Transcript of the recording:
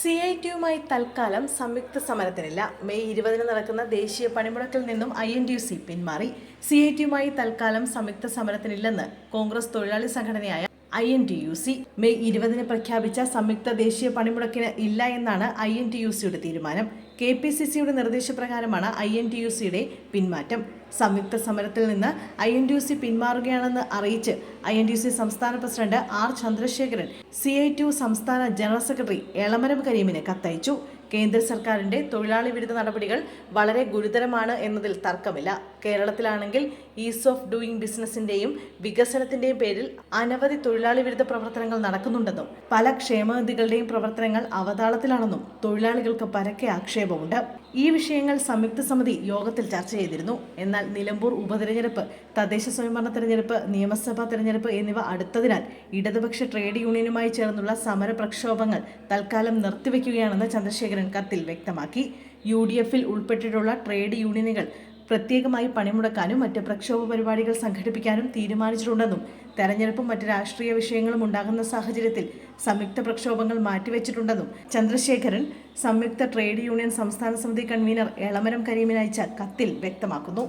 C I ടിയുമായി തൽക്കാലം സംയുക്ത സമരത്തിനില്ല. മെയ് ഇരുപതിന് നടക്കുന്ന ദേശീയ പണിമുടക്കിൽ നിന്നും I N T U C പിന്മാറി. സി ഐ ടിയുമായി തൽക്കാലം സംയുക്ത സമരത്തിനില്ലെന്ന് കോൺഗ്രസ് തൊഴിലാളി സംഘടനയായ I N T U C May ഇരുപതിന് പ്രഖ്യാപിച്ച സംയുക്ത ദേശീയ പണിമുടക്കിന് ഇല്ല എന്നാണ് ഐ എൻ ടി യു സിയുടെ തീരുമാനം. കെ പി സി സിയുടെ നിർദ്ദേശപ്രകാരമാണ് ഐ എൻ ടി യു സിയുടെ പിന്മാറ്റം സംയുക്ത സമരത്തിൽ നിന്ന് I N T U C പിന്മാറുകയാണെന്ന് അറിയിച്ച് I N T U C സംസ്ഥാന president R Chandrasekharan C I T U സംസ്ഥാന ജനറൽ സെക്രട്ടറി എളമരം കരീമിന് കത്തയച്ചു. കേന്ദ്ര സർക്കാരിന്റെ തൊഴിലാളി വിരുദ്ധ നടപടികൾ വളരെ ഗുരുതരമാണ് എന്നതിൽ തർക്കമില്ല. കേരളത്തിലാണെങ്കിൽ ഈസ് ഓഫ് ഡൂയിങ് ബിസിനസിന്റെയും വികസനത്തിന്റെയും പേരിൽ അനവധി തൊഴിലാളി വിരുദ്ധ പ്രവർത്തനങ്ങൾ നടക്കുന്നുണ്ടെന്നും പല ക്ഷേമനിധികളുടെയും പ്രവർത്തനങ്ങൾ അവതാളത്തിലാണെന്നും തൊഴിലാളികൾക്ക് പരക്കെ ആക്ഷേപമുണ്ട് ഈ വിഷയങ്ങൾ സംയുക്ത സമിതി യോഗത്തിൽ ചർച്ച ചെയ്തിരുന്നു. എന്നാൽ നിലമ്പൂർ ഉപതെരഞ്ഞെടുപ്പ് തദ്ദേശ സ്വയംഭരണ തെരഞ്ഞെടുപ്പ് നിയമസഭാ തെരഞ്ഞെടുപ്പ് എന്നിവ അടുത്തതിനാൽ ഇടതുപക്ഷ ട്രേഡ് യൂണിയനുമായി ചേർന്നുള്ള സമര പ്രക്ഷോഭങ്ങൾ തൽക്കാലം നിർത്തിവെക്കുകയാണെന്ന് ചന്ദ്രശേഖരൻ കത്തിൽ വ്യക്തമാക്കി. യു ഡി എഫിൽ ഉൾപ്പെട്ടിട്ടുള്ള ട്രേഡ് യൂണിയനുകൾ പ്രത്യേകമായി പണിമുടക്കാനും മറ്റ് പ്രക്ഷോഭ പരിപാടികൾ സംഘടിപ്പിക്കാനും തീരുമാനിച്ചിട്ടുണ്ടെന്നും തെരഞ്ഞെടുപ്പും മറ്റ് രാഷ്ട്രീയ വിഷയങ്ങളും ഉണ്ടാകുന്ന സാഹചര്യത്തിൽ സംയുക്ത പ്രക്ഷോഭങ്ങൾ മാറ്റിവെച്ചിട്ടുണ്ടെന്നും ചന്ദ്രശേഖരൻ സംയുക്ത ട്രേഡ് യൂണിയൻ സംസ്ഥാന സമിതി കൺവീനർ എളമരം കരീമിന് അയച്ച കത്തിൽ വ്യക്തമാക്കുന്നു.